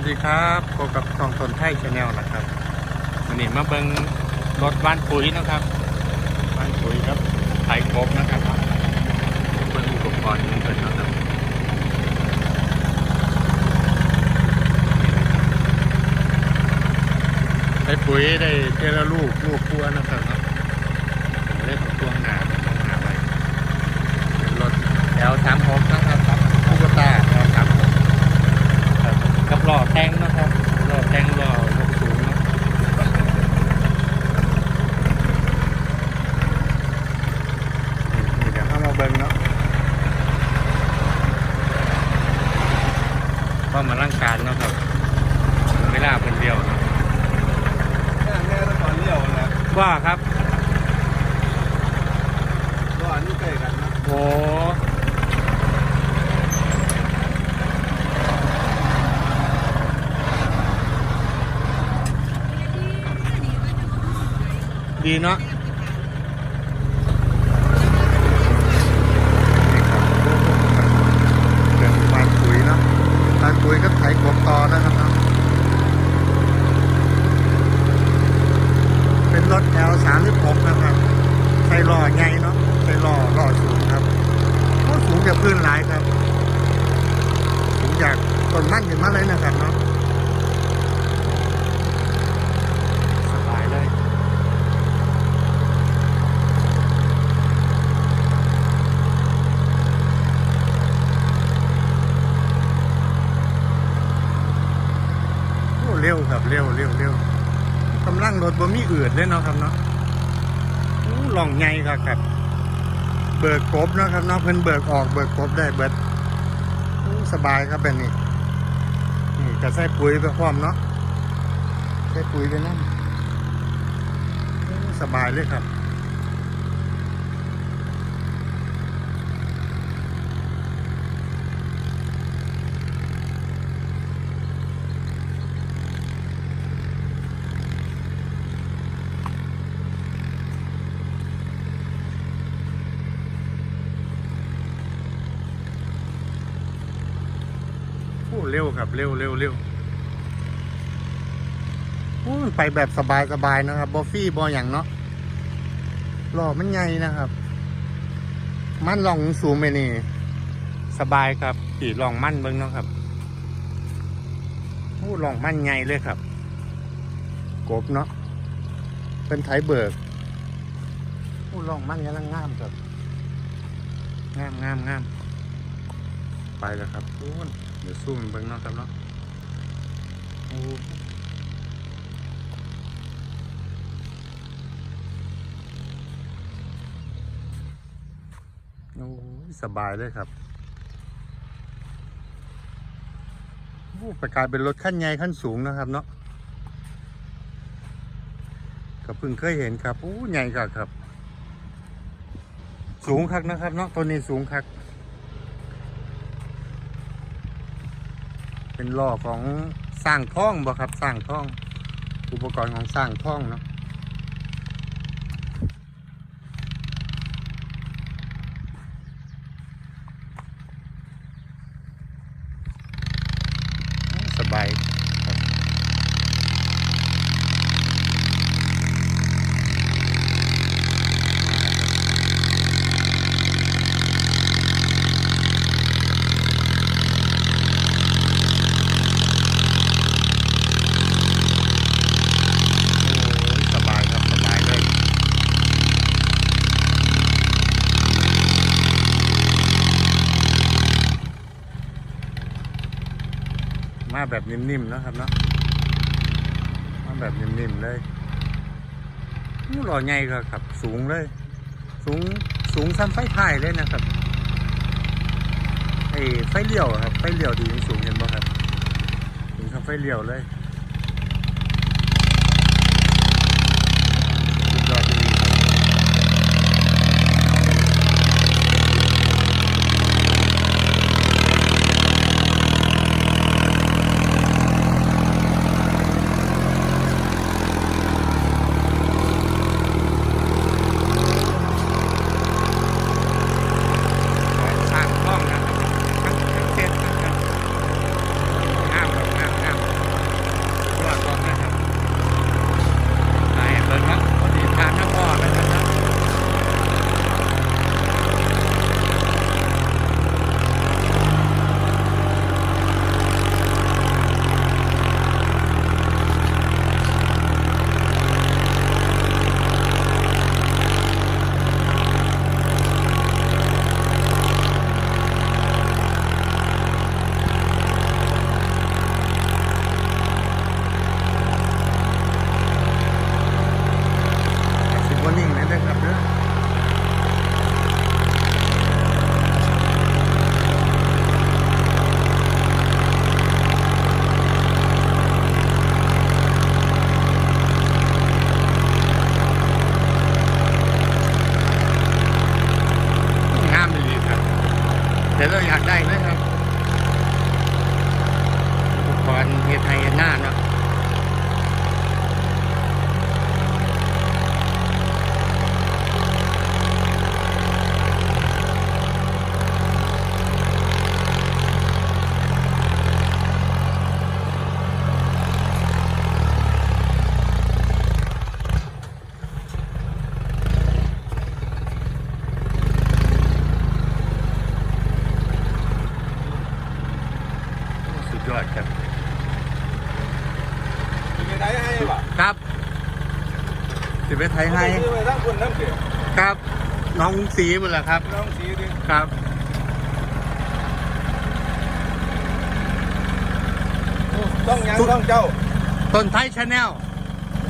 วัสดีครับพบกับทองตนไทยชาแนลนะครับวันนี้มาเบิงรถบ้านปุ๋ยนะครับบ้านปุ๋ยครับไทยครบนะครับเบิงอุปกรณ์ของเพิ่นนะครับไทยปุ๋ยได้เทละลูกลูกครัวนะครับเนาะผมได้ของตัวหนาตัวหนาไปเป็นรถ L สามหกนะครับคูกตา L สามหก ครับกับ หล่อแทงนะครับหล่อแทงหล่อยกสูงเนาะนี่เดี๋ยวเข้ามาเบิ้งเนาะก็มาร่างการเนาะครับเวลาเป็นเดียวเนาะ แค่แค่ตอนเลี้ยวนะ ว่าครับ ก็อันนี้ใกล้กันนะ โอ้ ดีเนาะุยเนาะบานปุยก็ไถกบต่อนะครับเนาะเป็นรถ L สามสิบหกนะครับ ใส่ล้อใหญ่เนาะ ใส่ล้อล้อสูงครับโอ้สูงจากพื้นหลายครับ สูงจากต้นมันขึ้นมาเลยนะครับเนาะ สบายเลย โอ้เร็วครับเร็วเร็วเร็วกำลังรถบ่มี อืดเลยเนาะครับเนาะหล่องไงครับครับ เบิกกบนะครับเนาะเพิ่นเบิกออกเบิกกบได้เบิดสบายครับแบบนี้นี่ก็ใส่ปุ๋ยไปพร้อมเนาะใส่ปุ๋ยไปนั่นสบายเลยครับ เร็วครับเร็วเร็วเร็วไปแบบสบายสบายนะครับบอฟฟี่บออย่างเนาะหล้อมันใหญ่นะครับ มันลองสูงไปนี่ สบายครับขี่ลองมั่นเบิ้งเนาะครับโอ้ลองมั่นใหญ่เลยครับ กบเนาะเป็นไถเบิกโอ้ลองมั่นกำลังงามครับงามงามงามไปแล้วครับโอ้น ดี๋ยวสู้มันเบิ่งเนาะครับเนาะโอ้โอ้ยสบายเลยครับโอ้ไปกายเป็นรถขั้นใหญ่ขั้นสูงนะครับเนาะก็เพิ่งเคยเห็นครับโอ้ใหญ่ครับครับ สูงคักนะครับเนาะตัวนี้สูงคัก เป็นล่อของสร้างท่องบ่ครับสร้างท่อง อุปกรณ์ของสร้างท่องเนาะสบายครับโอ้ยสบายครับสบายเลย มาแบบนิ่มๆนะครับเนาะมาแบบนิ่มๆเลยนี่หล่อใหญ่ก็ครับ สูงเลย สูงสูงซ้ำไฟถ่ายเลยนะครับไอ้ไฟเลี้ยวครับ ไฟเลี้ยวดีสูงเห็นบ่ครับสูงซ้ำไฟเลี้ยวเลย ครับ น้องสีหมดแล้วครับ น้องสีดิครับ ต้องยังต้องเจ้า ต้นไทยชาแนล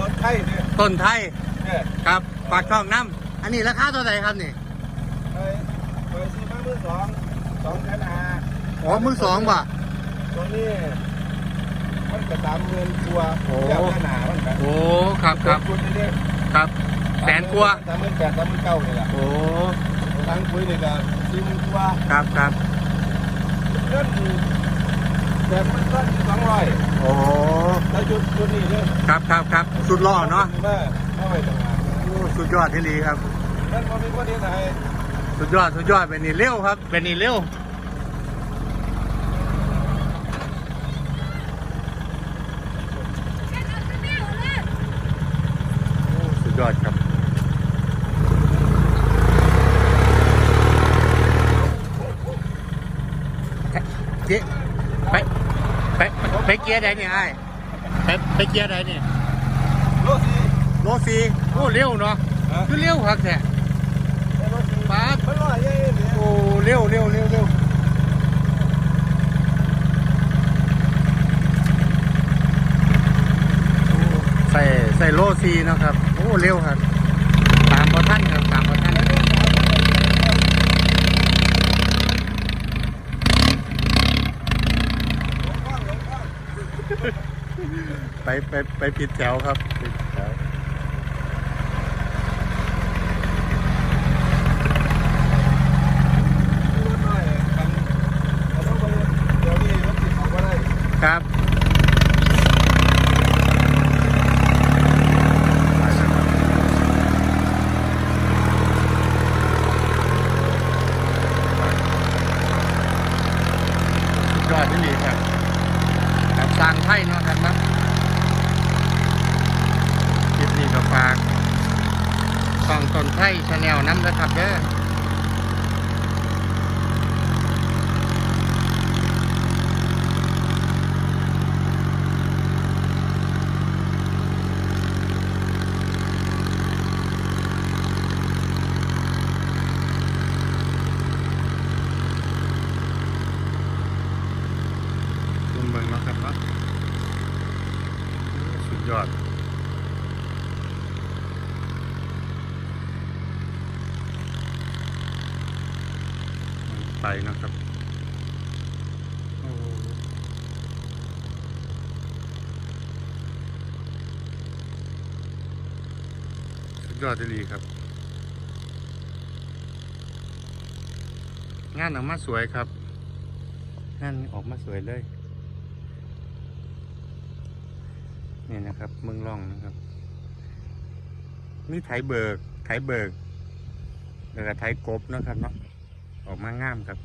รถไข่ดิต้นไทยเนี่ยครับปากช่องน้ำอันนี้ราคาเท่าไหร่ครับนี่ไปไปซื้อมามือสองสองแสนห้าอ๋อมือสองป่ะตัวนี้มันก็สามหมื่นกว่าโอ้ เจ้าหน้าหนามันกันโอ้ครับครับ คุณนี่ครับ แสนกว่าสามหมื่นแปดสามหมื่นเก้าเลยล่ะโอ้ทั้งคุยนี่ก็สี่หมื่นกว่าครับครับเงินแบบมันก็สองร้อยโอ้แล้วจุดจุดนี้เนี่ยครับครับครับสุดหล่อเนาะมาเข้าไปต่างหากโอ้สุดยอดที่ดีครับนั่นพอมีคนที่ไทยสุดยอดสุดยอดเป็นนี่เร็วครับเป็นนี่เร็วโอ้สุดยอดครับ เจ๊ไปไปไปเกียร์ใดเนี่ยไอ้ไปไปเกียร์ใดเนี่ยรถสีโลซีโอ้เร็วเนาะฮะคือเร็วครับแท้รถสีป๊าดมันลอยยังไงเนี่ยโอ้เร็วเร็วเร็วเร็วใส่ใส่โลซีเนาะครับ โอ้เร็วครับ ตามพอท่านครับตามพอท่าน ไปไปไปผิดแถวครับผิดแถว รถลอยกันเราต้องไปเดี๋ยวนี้รถติดออกมาได้ ครับสุดยอดที่นี่ครับแบบสร้างไทยเนาะครับนะคลิปนี้ก็ฝากช่องต้ นไทยชาแนลน้ำนะครับเด้อคุณเบิ่งเนาะครับเนาะสุดยอด ไป นะครับโอ้สุดยอดดีครับ งานออกมาสวยครับ งานออกมาสวยเลย นี่นะครับเมืองร่องนะครับ มีไถเบิก ไถเบิกแล้วก็ไถกบนะครับเนาะ ออกมางามครับ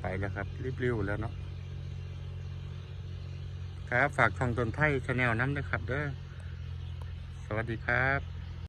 ไปแล้วครับรีบๆแล้วเนาะครับฝากช่องตนไทยชาแนลน้ำด้วยครับเด้อสวัสดีครับ